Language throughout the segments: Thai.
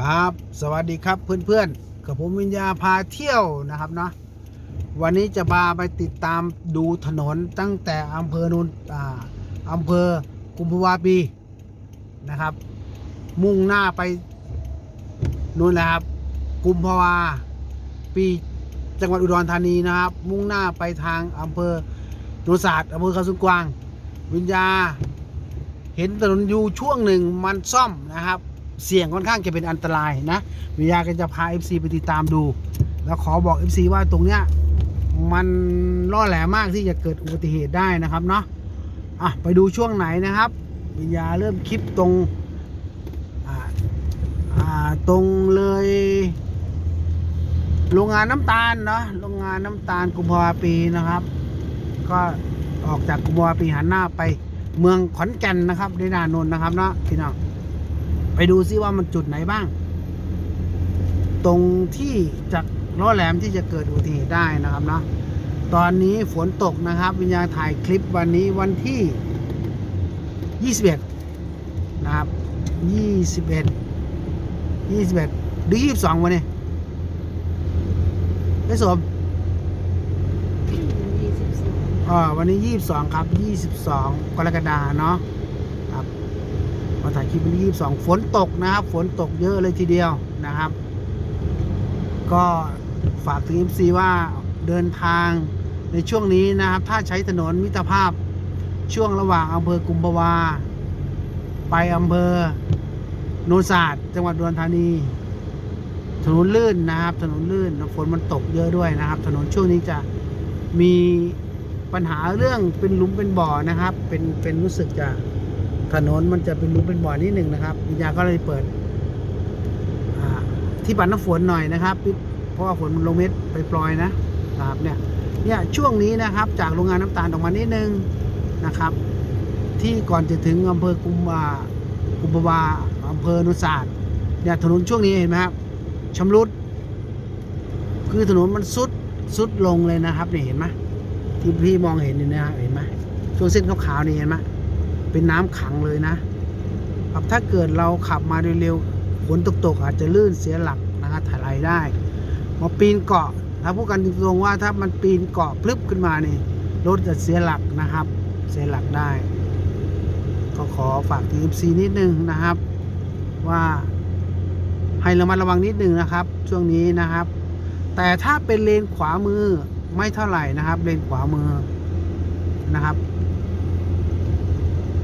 ครับ สวัสดีครับเพื่อนๆ กับผมวิญญาพาเที่ยวนะครับเนาะวันนี้จะพาไปติดตามดูถนนตั้งแต่อำเภอนุนอ่าอำเภอกุมภาวาปีนะครับ มุ่งหน้าไปนู่นแหละครับ กุมภาวาปีจังหวัดอุดรธานีนะครับ มุ่งหน้าไปทางอำเภอโนนศาสตร์อำเภอเขาสุนกวาง วิญญา เห็นถนนอยู่ช่วงหนึ่งมันซ่อมนะครับ เสี่ยงค่อนข้างจะเป็นอันตรายนะวิญญาก็จะพา FC ไปติดตามดู แล้วขอบอก FC ว่าตรงเนี้ยมันล่อแหลมมากที่จะเกิดอุบัติเหตุได้นะครับเนาะอะไปดูช่วงไหนนะครับวิญญาเริ่มคลิปตรงอ่าอ่าตรงเลยโรงงานน้ำตาลเนาะโรงงานน้ำตาลกุมภาวาปีนะครับ ก็ออกจากกุมภาวาปีหันหน้าไปเมืองขอนแก่นนะครับในนานนท์นะครับเนาะพี่น้อง ไปดูซิว่ามันจุดไหนบ้าง ตรงที่จากล้อแหลมที่จะเกิดอุบัติเหตุได้นะครับเนาะตอนนี้ฝนตกนะครับ วิญญาณถ่ายคลิปวันนี้วันที่ 21 นะครับ 21 21 หรือ 22 วันนี้ไม่สมยี่สิบสองอ่าวันนี้ 22 ครับ 22 กรกฎาเนาะครับ มาถ่ายคลิปวันที่ 22 ฝนตกนะครับ ฝนตกเยอะเลยทีเดียวนะครับ ก็ฝากถึง MC ว่าเดินทางในช่วงนี้นะครับ ถ้าใช้ถนนมิตรภาพช่วงระหว่างอำเภอกุมภาวา ไปอำเภอโนนศาสตร์จังหวัดอุดรธานี ถนนลื่นนะครับ ถนนลื่นแล้วฝนมันตกเยอะด้วยนะครับ ถนนช่วงนี้จะมีปัญหาเรื่องเป็นหลุมเป็นบ่อนะครับ เป็นเป็นรู้สึกจะ ถนนมันจะเป็นลุมเป็นบ่อนิดหนึ่งนะครับวิญญาก็เลยเปิดที่ปัดน้ำฝนหน่อยนะครับ เพราะว่าฝนมันลงเม็ดไปปล่อยนะนะครับเนี่ยเนี่ยช่วงนี้นะครับจากโรงงานน้ำตาลออกมานิดนึงนะครับ ที่ก่อนจะถึงอำเภอกุมภากุมภาวาอำเภอนุศาสตร์เนี่ยถนนช่วงนี้เห็นไหมครับชำรุด คือถนนมันซุดซุดลงเลยนะครับนี่เห็นไหมที่พี่มองเห็นนี่นะเห็นไหมช่วงเส้นขาวๆนี่เห็นไหม เป็นน้ำขังเลยนะครับถ้าเกิดเราขับมาเร็วๆฝนตกๆอาจจะลื่นเสียหลักนะครับถลายได้มาปีนเกาะถ้าพูดกันตรงๆว่าถ้ามันปีนเกาะพลึบขึ้นมานี่รถจะเสียหลักนะครับ เสียหลักได้ ก็ขอฝากทีมซีนิดนึงนะครับ ว่าให้ระมัดระวังนิดนึงนะครับ ช่วงนี้นะครับ แต่ถ้าเป็นเลนขวามือไม่เท่าไหร่นะครับ เลนขวามือนะครับ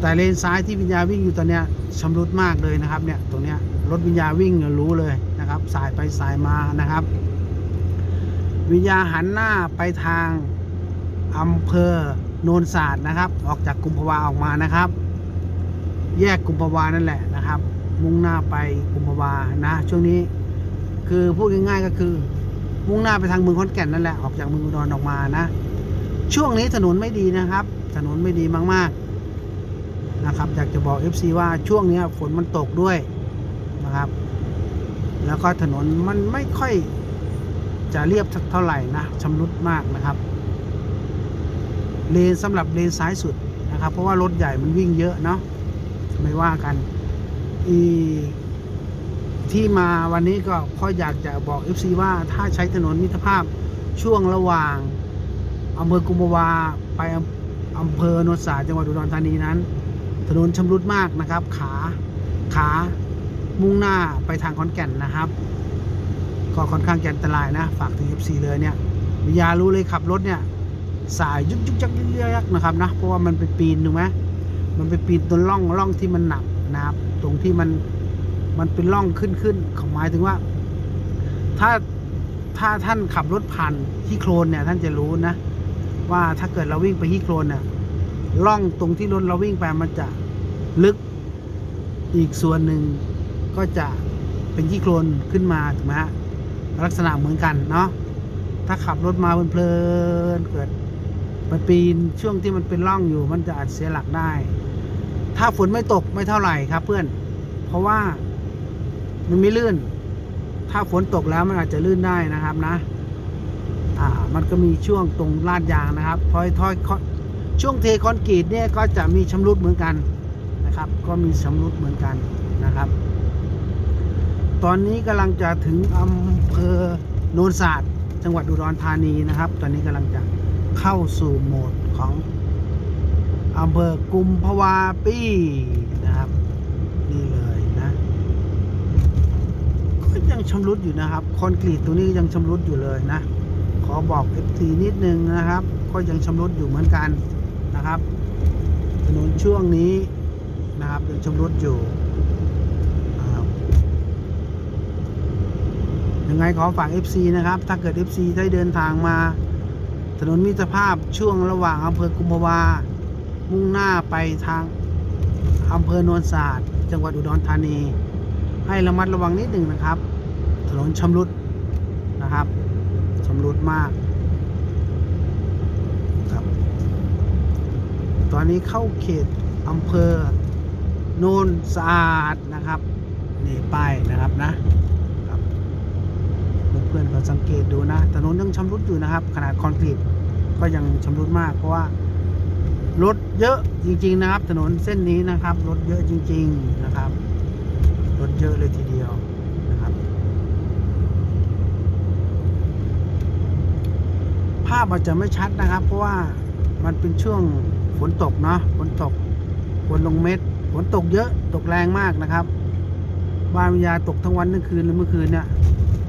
แต่เลนซ้ายที่วิญญาวิ่งอยู่ตอนเนี้ยชำรุดมากเลยนะครับเนี่ยตรงเนี้ยรถวิญญาวิ่งรู้เลยนะครับ สายไปสายมานะครับ วิญญาหันหน้าไปทางอำเภอโนนศาสตร์นะครับ ออกจากกุมภาวาออกมานะครับ แยกกุมภาวานั่นแหละนะครับ มุ่งหน้าไปกุมภาวานะ ช่วงนี้คือพูดง่ายๆก็คือ มุ่งหน้าไปทางเมืองขอนแก่นนั่นแหละออกจากเมืองอุดรออกมานะ ช่วงนี้ถนนไม่ดีนะครับ ถนนไม่ดีมากๆ นะครับอยากจะบอก FC ว่าช่วงนี้ฝนมันตกด้วยนะครับ แล้วก็ถนนมันไม่ค่อยจะเรียบเท่าไหร่นะชำรุดมากนะครับ เลนสำหรับเลนซ้ายสุดนะครับ เพราะว่ารถใหญ่มันวิ่งเยอะเนาะไม่ว่ากันอีที่มาวันนี้ก็พราะอยากจะบอก FC ว่าถ้าใช้ถนนมิตรภาพช่วงระหว่างอำเภอกุมภาวาไปอำอำเภอโนนสาจังหวัดอุดรธานีนั้น ถนนชำรุดมากนะครับ ขาขามุ่งหน้าไปทางขอนแก่นนะครับ ก็ค่อนข้างจะอันตรายนะ ฝากถึง FC เลยเนี่ยวิญญารู้เลยขับรถเนี่ย สายยุกยุกยักยักยักนะครับนะเพราะว่ามันไปปีนถูกไหมมันไปปีนตรงร่องร่องที่มันหนักนะครับ ตรงที่มันมันเป็นร่องขึ้นขึ้นเขาหมายถึงว่า ถ้าถ้าท่านขับรถผ่านที่โคลนเนี่ยท่านจะรู้นะ ว่าถ้าเกิดเราวิ่งไปที่โคลนเนี่ย ร่องตรงที่รถเราวิ่งไปมันจะลึกอีกส่วนหนึ่งก็จะเป็นที่โคลนขึ้นมาถูกไหมฮะลักษณะเหมือนกันเนาะถ้าขับรถมาเพลินเกิดไปปีนช่วงที่มันเป็นร่องอยู่มันจะอาจเสียหลักได้ ถ้าฝนไม่ตกไม่เท่าไหร่ครับเพื่อน เพราะว่ามันไม่ลื่น ถ้าฝนตกแล้วมันอาจจะลื่นได้นะครับนะ อ่า มันก็มีช่วงตรงลาดยางนะครับทอยทอยคอน ช่วงเทคอนกรีตเนี่ยก็จะมีชำรุดเหมือนกันนะครับ ก็มีชำรุดเหมือนกันนะครับ ตอนนี้กำลังจะถึงอำเภอโนนศาสตร์จังหวัดอุดรธานีนะครับ ตอนนี้กำลังจะเข้าสู่โหมดของอำเภอกุมภาวาปีนะครับ นี่เลยนะก็ยังชำรุดอยู่นะครับ คอนกรีตตัวนี้ยังชำรุดอยู่เลยนะ ขอบอก FT นิดนึงนะครับ ก็ยังชำรุดอยู่เหมือนกัน นะครับ ถนนช่วงนี้นะครับยังชำรุดอยู่ยังไงขอฝาก FC นะครับ ถ้าเกิด FC ได้เดินทางมา ถนนมิตรภาพช่วงระหว่างอำเภอกุมภาวา มุ่งหน้าไปทางอำเภอโนนศาสตร์จังหวัดอุดรธานี ให้ระมัดระวังนิดหนึ่งนะครับ ถนนชำรุดนะครับชำรุดมากครับ ต อนนี้เข้าเขตอำเภอโนนสะอาดนะครับนี่ป้ายนะครับนะครับเพื่อนๆก็สังเกตดูนะถนนยังชำรุดอยู่นะครับ ขนาดคอนกรีตก็ยังชำรุดมาก เพราะว่ารถเยอะจริง ๆ นะครับ ถนนเส้นนี้นะครับรถเยอะจริง ๆนะครับรถเยอะเลยทีเดียวนะครับ ภาพอาจจะไม่ชัดนะครับ เพราะว่ามันเป็นช่วง ฝนตกเนาะฝนตกฝนลงเม็ดฝนตกเยอะตกแรงมากนะครับ บ้านวิยาตกทั้งวันทั้งคืนหรือเมื่อคืนเนี่ย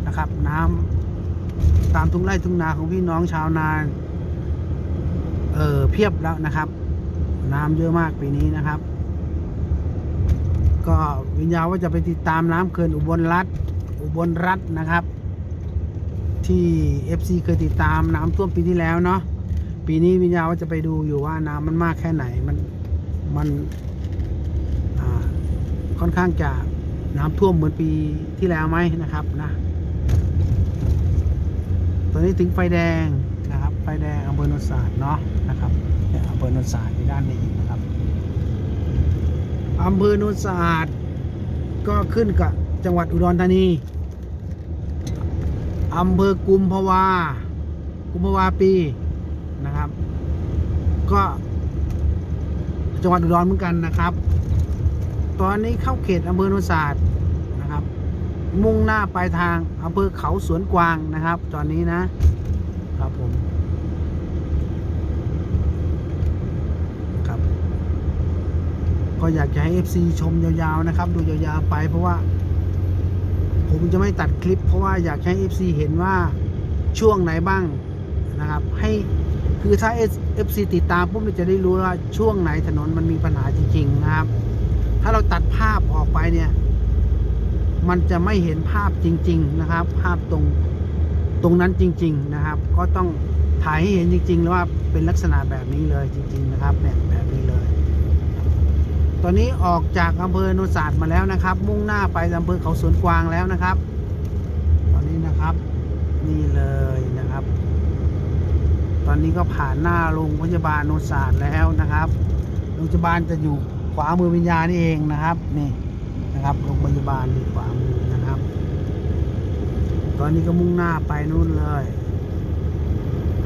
นะครับ น้ำตามทุ่งไร่ทุ่งนาของพี่น้องชาวนาเออเพียบแล้วนะครับ น้ำเยอะมากปีนี้นะครับ ก็วิญญาว่าจะไปติดตามน้ำเขื่อนอุบลรัฐอุบลรัฐนะครับ ที่ FC เคยติดตามน้ำท่วมปีที่แล้วเนาะ ปีนี้วิญญาว่าจะไปดูอยู่ว่าน้ำมันมากแค่ไหนมันมันค่อนข้างจะน้ำท่วมเหมือนปีที่แล้วไหมนะครับนะตอนนี้ถึงไฟแดงนะครับ ไฟแดงอำเภอโนนสาดเนาะนะครับอำเภอโนนสาดอยู่ด้านนี้นะครับอำเภอโนนสาดก็ขึ้นกับจังหวัดอุดรธานีอำเภอกุมภาวากุมภาวาปี นะครับ ก็จังหวัดอุดรเหมือนกันนะครับ ตอนนี้เข้าเขตอำเภอโนนศาสตร์นะครับ มุ่งหน้าไปทางอำเภอเขาสวนกวางนะครับ ตอนนี้นะครับผมครับก็อยากจะให้ FC ชมยาวๆนะครับ ดูยาวๆไปเพราะว่า ผมจะไม่ตัดคลิป เพราะว่าอยากให้ FC เห็นว่าช่วงไหนบ้างนะครับ ให้ คือถ้า FC ติดตามปุ๊บเราจะได้รู้ว่าช่วงไหนถนนมันมีปัญหาจริงๆนะครับ ถ้าเราตัดภาพออกไปเนี่ย มันจะไม่เห็นภาพจริง ๆ นะครับ ภาพตรงตรงนั้นจริง ๆ นะครับ ก็ต้องถ่ายให้เห็นจริงๆแล้วว่าเป็นลักษณะแบบนี้เลยจริง ๆ นะครับเนี่ยแบบนี้เลย ตอนนี้ออกจากอำเภอโนนศาสตร์มาแล้วนะครับ มุ่งหน้าไปอำเภอเขาสวนกวางแล้วนะครับ ตอนนี้นะครับ นี่เลยนะครับ ตอนนี้ก็ผ่านหน้าโรงพยาบาลโนนศาสตร์แล้วนะครับโรงพยาบาลจะอยู่ขวามือวิญญาณนี่เองนะครับนี่นะครับโรงพยาบาลอยู่ขวามือนะครับ ตอนนี้ก็มุ่งหน้าไปนู่นเลย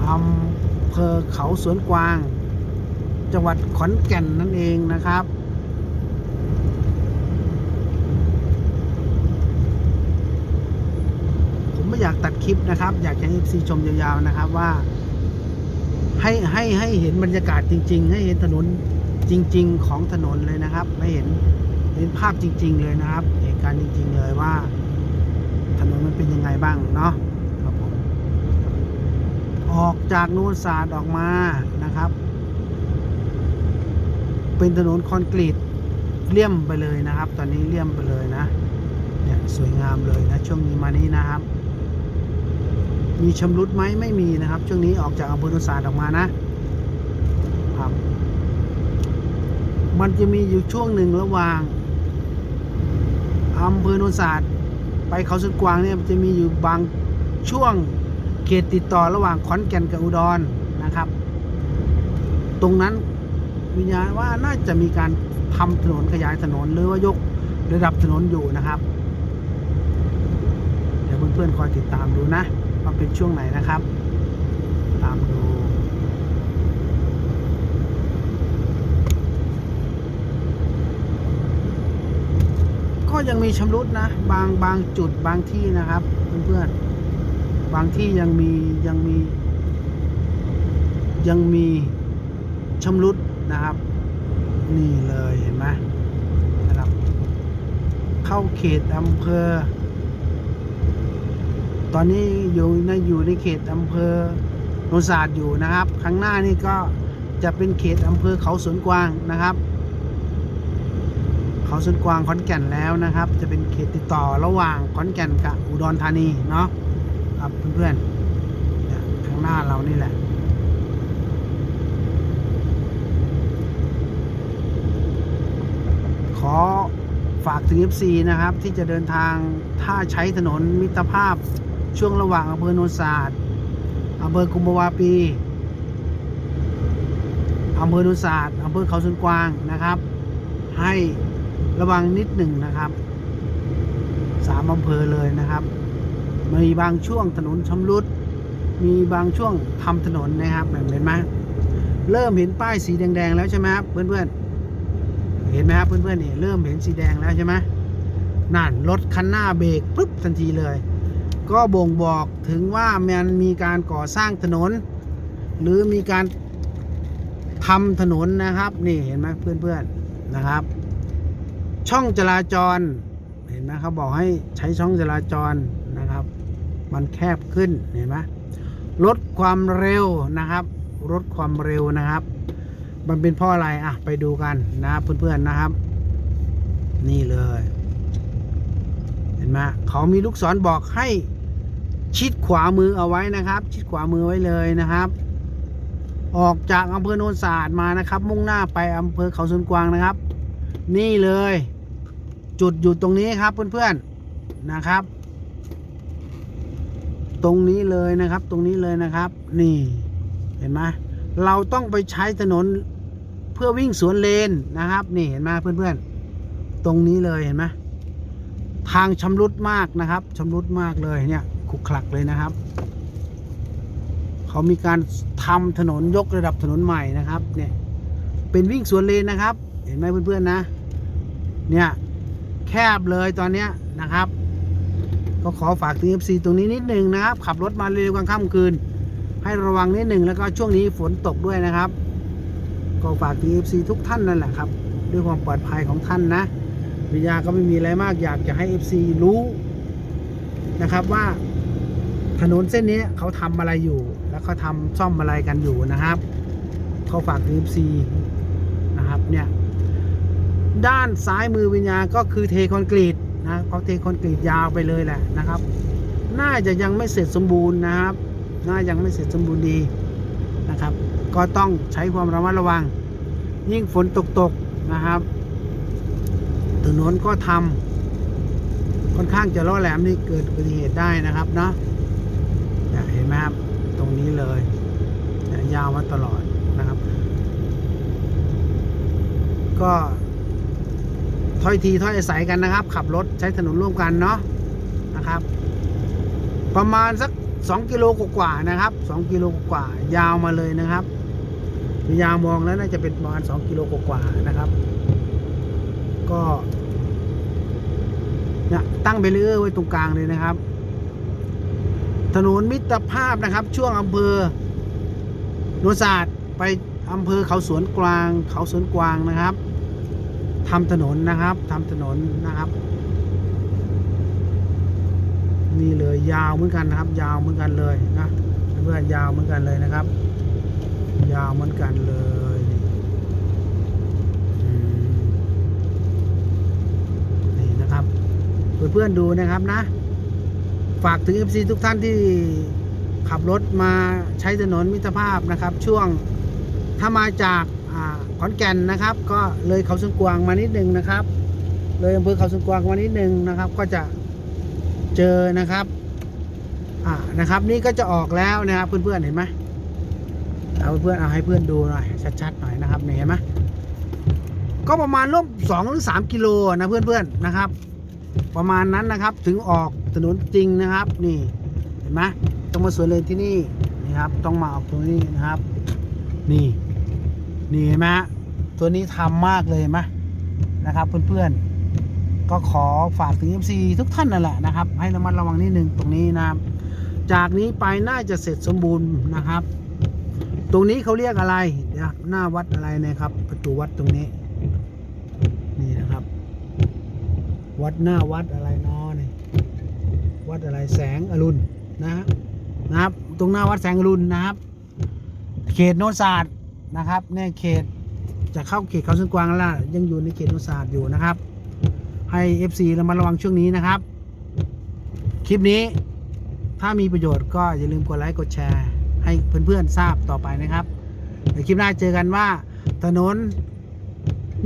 อำเภอเขาสวนกวาง จังหวัดขอนแก่นนั่นเองนะครับผมไม่อยากตัดคลิปนะครับ อยากให้ FC ชมยาวๆนะครับว่า ให้ให้ให้เห็นบรรยากาศจริง ๆ ให้เห็นถนนจริง ๆ ของถนนเลยนะครับ ให้เห็นเห็นภาพจริง ๆ เลยนะครับ เหตุการณ์จริง ๆ เลยว่า ถนนมันเป็นยังไงบ้างเนาะครับผมออกจากนูนศาสตร์ออกมานะครับ เป็นถนนคอนกรีตเลี่ยมไปเลยนะครับ ตอนนี้เลี่ยมไปเลยนะเนี่ยสวยงามเลยนะช่วงนี้มานี้นะครับ มีชำรุดไหมไม่มีนะครับ ช่วงนี้ออกจากอำเภอโนนศาสตร์ออกมานะครับ มันจะมีอยู่ช่วงหนึ่งระหว่างอำเภอโนนศาสตร์ไปเขาสุดกวางเนี่ยจะมีอยู่บางช่วงเขตติดต่อระหว่างขอนแก่นกับอุดรนะครับ ตรงนั้นวิญญาณว่าน่าจะมีการทำถนนขยายถนนหรือว่ายกระดับถนนอยู่นะครับ เดี๋ยวเพื่อนๆคอยติดตามดูนะ ว่าเป็นช่วงไหนนะครับ ตามดูก็ยังมีชำรุดนะ บางบางจุดบางที่นะครับเพื่อนๆบางที่ยังมียังมี ยังมีชำรุดนะครับ นี่เลยเห็นไหมนะครับ เข้าเขตอำเภอ ตอนนี้อยู่ในอยู่ในเขตอำเภอโนนศาสตร์อยู่นะครับ ข้างหน้านี่ก็จะเป็นเขตอำเภอเขาสวนกวางนะครับ เขาสวนกวางขอนแก่นแล้วนะครับ จะเป็นเขตติดต่อระหว่างขอนแก่นกับอุดรธานีเนาะครับเพื่อนๆข้างหน้าเรานี่แหละขอฝากถึง FC นะครับ ที่จะเดินทางถ้าใช้ถนนมิตรภาพ ช่วงระหว่างอำเภอโนนศาสตร์อำเภอกุมภาวาปีอำเภอโนนศาสตร์อำเภอเขาสวนกวางนะครับ ให้ระวังนิดหนึ่งนะครับสามอำเภอเลยนะครับมีบางช่วงถนนชำรุด มีบางช่วงทำถนนนะครับแบบเห็นไหมเริ่มเห็นป้ายสีแดงๆแล้วใช่ไหมครับเพื่อนๆ เห็นไหมครับเพื่อนๆนี่เริ่มเห็นสีแดงแล้วใช่ไหมนั่นรถคันหน้าเบรกปุ๊บทันทีเลย ก็บ่งบอกถึงว่ามันมีการก่อสร้างถนน หรือมีการทำถนนนะครับนี่เห็นไหมเพื่อนๆนะครับ ช่องจราจรเห็นไหมเขาบอกให้ใช้ช่องจราจรนะครับ มันแคบขึ้นเห็นไหมลดความเร็วนะครับลดความเร็วนะครับ มันเป็นเพราะอะไรอะไปดูกันนะครับเพื่อนๆนะครับ นี่เลย เห็นไหมเขามีลูกศรบอกให้ชิดขวามือเอาไว้นะครับ ชิดขวามือไว้เลยนะครับ ออกจากอำเภอโนนสะอาดมานะครับ มุ่งหน้าไปอำเภอเขาสวนกวางนะครับ นี่เลย จุดอยู่ตรงนี้ครับเพื่อนๆนะครับ ตรงนี้เลยนะครับ ตรงนี้เลยนะครับ นี่เห็นไหมเราต้องไปใช้ถนนเพื่อวิ่งสวนเลนนะครับ นี่เห็นไหมเพื่อนๆตรงนี้เลยเห็นไหม ทางชำรุดมากนะครับชำรุดมากเลยเนี่ยขรุขลักเลยนะครับ เขามีการทำถนนยกระดับถนนใหม่นะครับเนี่ยเป็นวิ่งสวนเลนนะครับ เห็นไหมเพื่อนๆนะ เนี่ยแคบเลยตอนเนี้ยนะครับ ก็ขอฝากถึง FC ตรงนี้นิดนึงนะครับ ขับรถมาเร็วกลางค่ำคืน ให้ระวังนิดหนึ่งแล้วก็ช่วงนี้ฝนตกด้วยนะครับ ก็ฝากถึง FC ทุกท่านนั่นแหละครับ ด้วยความปลอดภัยของท่านนะ วิทยาก็ไม่มีอะไรมากอยากจะให้ FC รู้นะครับว่าถนนเส้นนี้เขาทำอะไรอยู่ แล้วเขาทำซ่อมอะไรกันอยู่นะครับ เขาฝากถึง FC นะครับเนี่ยด้านซ้ายมือวิญญาก็คือเทคอนกรีตนะเขาเทคอนกรีตยาวไปเลยแหละนะครับ น่าจะยังไม่เสร็จสมบูรณ์นะครับ น่ายังไม่เสร็จสมบูรณ์ดีนะครับ ก็ต้องใช้ความระมัดระวัง ยิ่งฝนตกตกนะครับ ถนนก็ทำค่อนข้างจะล้อแหลมนี่เกิดอุบัติเหตุได้นะครับเนาะเห็นไหมครับ ตรงนี้เลยยาวมาตลอดนะครับ ก็ถ้อยทีถ้อยอาศัยกันนะครับ ขับรถใช้ถนนร่วมกันเนาะนะครับ ประมาณสัก 2 กิโลกว่าๆนะครับ 2 กิโลกว่าๆยาวมาเลยนะครับยาวมองแล้วน่าจะเป็นประมาณ2กิโลกว่าๆนะครับ ก็เนี่ยตั้งเบรเออร์ไว้ตรงกลางเลยนะครับ ถนนมิตรภาพนะครับ ช่วงอำเภอโนศาสตร์ไปอำเภอเขาสวนกวาง เขาสวนกวางนะครับทำถนนนะครับทำถนนนะครับ นี่เลยยาวเหมือนกันนะครับ ยาวเหมือนกันเลยนะเพื่อนยาวเหมือนกันเลยนะครับ ยาวเหมือนกันเลยอืมนี่นะครับ เพื่อนๆดูนะครับนะ ฝากถึง FC ทุกท่านที่ขับรถมาใช้ถนนมิตรภาพนะครับ ช่วงถ้ามาจากขอนแก่นนะครับ ก็เลยเขาสวนกวางมานิดนึงนะครับ เลยอำเภอเขาสวนกวางมานิดนึงนะครับ ก็จะเจอนะครับอ่านะครับ นี่ก็จะออกแล้วนะครับเพื่อนๆเห็นไหมเอาเพื่อนเอาให้เพื่อนดูหน่อยชัดๆหน่อยนะครับเห็นไหมก็ประมาณร่วมสองหรือสามกิโลนะเพื่อนๆนะครับ ประมาณนั้นนะครับ ถึงออกถนนจริงนะครับ นี่เห็นไหมต้องมาสวนเลนที่นี่นี่ครับ ต้องมาออกตรงนี้นะครับ นี่ นี่เห็นไหมตัวนี้ทำมากเลยไหมนะครับ เพื่อนๆ ก็ขอฝากถึง FC ทุกท่านนั่นแหละนะครับ ให้ระมัดระวังนิดนึงตรงนี้นะครับ จากนี้ไปน่าจะเสร็จสมบูรณ์นะครับ ตรงนี้เขาเรียกอะไรหน้าวัดอะไรนะครับ ประตูวัดตรงนี้นะครับ วัดหน้าวัดอะไรนาะนี่วัดอะไรแสงอรุณนะนะครับ ตรงหน้าวัดแสงอรุณนะครับ เขตโนศาสตร์นะครับเนี่ยเขตจะเข้าเขตเขาสวนกวางแล้วล่ะยังอยู่ในเขตโนศาสตร์อยู่นะครับ ให้ FC ระมัดระวังช่วงนี้นะครับ คลิปนี้ถ้ามีประโยชน์ก็อย่าลืมกดไลค์กดแชร์ ให้เพื่อนๆทราบต่อไปนะครับเดี๋ยวคลิปหน้าเจอกันว่าถนน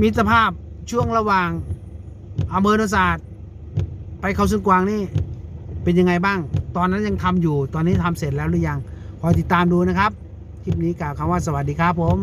มีสภาพช่วงระหว่าง อำเภอโนนศาสตร์ไปเขาซึ่งกวางนี่เป็นยังไงบ้าง ตอนนั้นยังทำอยู่ ตอนนี้ทำเสร็จแล้วหรือยัง คอยติดตามดูนะครับ คลิปนี้กล่าวคำว่าสวัสดีครับผม